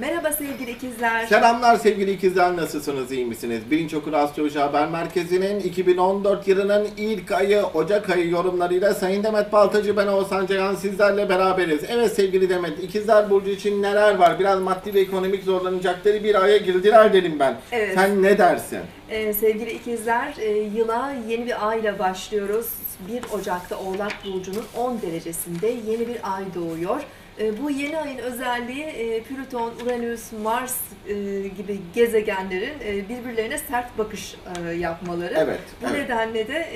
Merhaba sevgili ikizler. Selamlar sevgili ikizler nasılsınız iyi misiniz? Birinci Okur Astroloji Haber Merkezi'nin 2014 yılının ilk ayı Ocak ayı yorumlarıyla Sayın Demet Baltacı ben Oğuzhan Ceyhan sizlerle beraberiz. Evet sevgili Demet ikizler burcu için neler var? Biraz maddi ve ekonomik zorlanacakları bir aya girdiler dedim ben. Evet. Sen ne dersin? Ee, sevgili ikizler, e, yıla yeni bir ayla başlıyoruz. 1 Ocak'ta Oğlak Burcu'nun 10 derecesinde yeni bir ay doğuyor. E, bu yeni ayın özelliği e, Plüton, Uranüs, Mars e, gibi gezegenlerin birbirlerine sert bakış yapmaları. Evet. Bu evet. nedenle de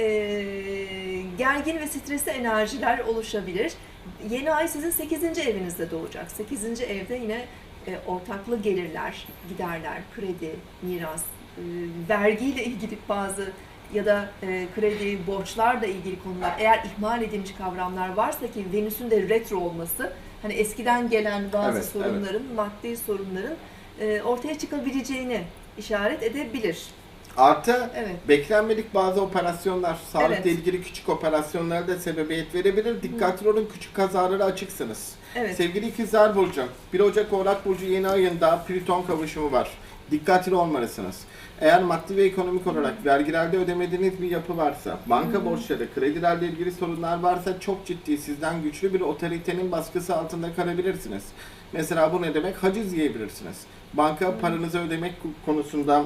gergin ve stresli enerjiler oluşabilir. Yeni ay sizin 8. evinizde doğacak. 8. evde yine ortaklı gelirler, giderler, kredi, miras, vergiyle ilgili bazı ya da e, kredi, borçlarla ilgili konular eğer ihmal edilmiş kavramlar varsa ki Venüs'ün de retro olması hani eskiden gelen bazı Evet, sorunların, maddi sorunların e, ortaya çıkabileceğini işaret edebilir. Artı Evet. beklenmedik bazı operasyonlar, sağlıkla Evet. ilgili küçük operasyonlara da sebebiyet verebilir. Dikkatli olun küçük kazalara açıksınız. Evet. Sevgili ikizler Burcu, 1 Ocak Oğlak Burcu yeni ayında Plüton kavuşumu var. Dikkatli olmalısınız. Eğer maddi ve ekonomik olarak vergilerde ödemediğiniz bir yapı varsa, banka borçları, kredilerle ilgili sorunlar varsa çok ciddi sizden güçlü bir otoritenin baskısı altında kalabilirsiniz. Mesela bu ne demek? Haciz yiyebilirsiniz. Banka paranızı ödemek konusunda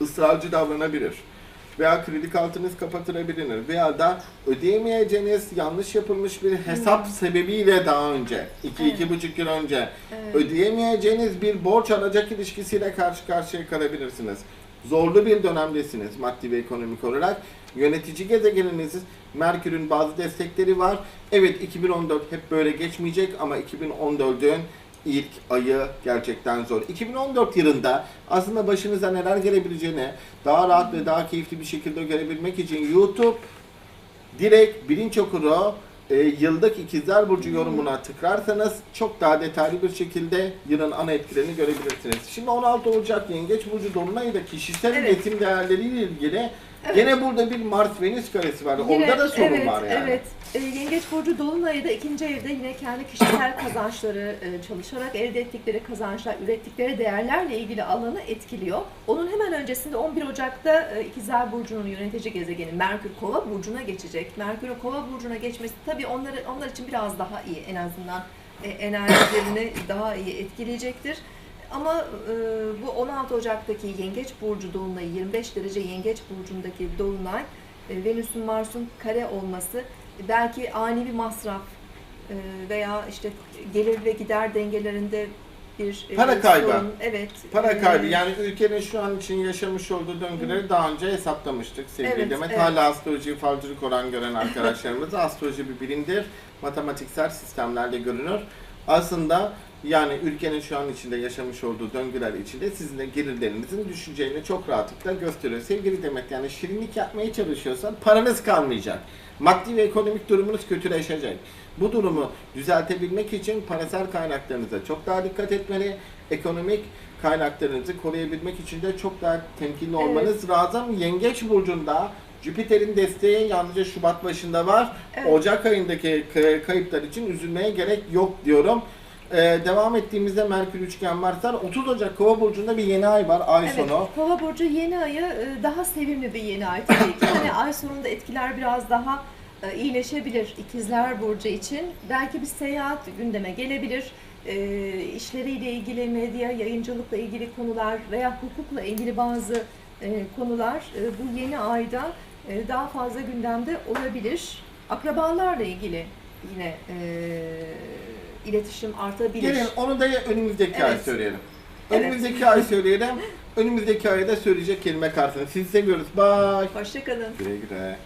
ısrarcı davranabilir. Veya kredi kartınız kapatılabilir veya da ödeyemeyeceğiniz yanlış yapılmış bir hesap sebebiyle daha önce, iki Evet. iki buçuk yıl önce Evet. ödeyemeyeceğiniz bir borç alacak ilişkisiyle karşı karşıya kalabilirsiniz. Zorlu bir dönemdesiniz maddi ve ekonomik olarak. Yönetici gezegeniniz Merkür'ün bazı destekleri var. Evet 2014 hep böyle geçmeyecek ama 2014'ün ilk ayı gerçekten zor. 2014 yılında aslında başınıza neler gelebileceğini daha rahat ve daha keyifli bir şekilde görebilmek için YouTube direkt bilinç okuru e, yıldık ikizler burcu yorumuna tıklarsanız çok daha detaylı bir şekilde yılın ana etkilerini görebilirsiniz. Şimdi 16 Ocak Yengeç burcu dolunayı da kişisel Evet. üretim değerleriyle ilgili Evet. gene burada bir Mars Venüs karesi var. Yine- Orada da sorun evet, var yani. Evet. E, Yengeç Burcu Dolunay'ı da ikinci evde yine kendi kişisel kazançları, e, çalışarak elde ettikleri kazançlar, ürettikleri değerlerle ilgili alanı etkiliyor. Onun hemen öncesinde 11 Ocak'ta e, İkizler Burcu'nun yönetici gezegeni Merkür Kova Burcu'na geçecek. Merkür'ün Kova Burcu'na geçmesi tabii onları, onlar için biraz daha iyi en azından e, enerjilerini daha iyi etkileyecektir. Ama bu 16 Ocak'taki Yengeç Burcu Dolunay'ı, 25 derece Yengeç Burcu'ndaki Dolunay, Venüs'ün Mars'un kare olması, e, belki ani bir masraf e, veya işte gelir ve gider dengelerinde bir e, Para kaybı. sorun. Evet. Para E, kaybı yani ülkenin şu an için yaşamış olduğu döngüleri daha önce hesaplamıştık sevgili Evet, Demet. evet. Hala astrolojiyi falcılık oran gören arkadaşlarımız astroloji bir bilimdir. Matematiksel sistemlerle görünür. Aslında yani ülkenin şu an içinde yaşamış olduğu döngüler içinde sizin de gelirlerinizin düşeceğini çok rahatlıkla gösteriyor. Sevgili Demet yani şirinlik yapmaya çalışıyorsan paranız kalmayacak. Maddi ve ekonomik durumunuz kötüleşecek. Bu durumu düzeltebilmek için parasal kaynaklarınıza çok daha dikkat etmeli. Ekonomik kaynaklarınızı koruyabilmek için de çok daha temkinli olmanız lazım. Yengeç burcunda Jüpiter'in desteği yalnızca Şubat başında var. Evet. Ocak ayındaki kayıplar için üzülmeye gerek yok diyorum. Ee, devam ettiğimizde Merkür üçgen varsa 30 Ocak Kova burcunda bir yeni ay var ay Evet, sonu. Kova burcu yeni ayı e, daha sevimli bir yeni ay tabii ki. Hani ay sonunda etkiler biraz daha e, iyileşebilir İkizler burcu için. Belki bir seyahat gündeme gelebilir. E, işleriyle ilgili medya, yayıncılıkla ilgili konular veya hukukla ilgili bazı e, konular e, bu yeni ayda e, daha fazla gündemde olabilir. Akrabalarla ilgili yine e, iletişim artabilir. Gelin onu da önümüzdeki ay Evet. söyleyelim. Evet. Önümüzdeki ay söyleyelim. Önümüzdeki ayda söyleyecek kelime kartını. Sizi seviyoruz. Bye. Hoşçakalın. Güle güle.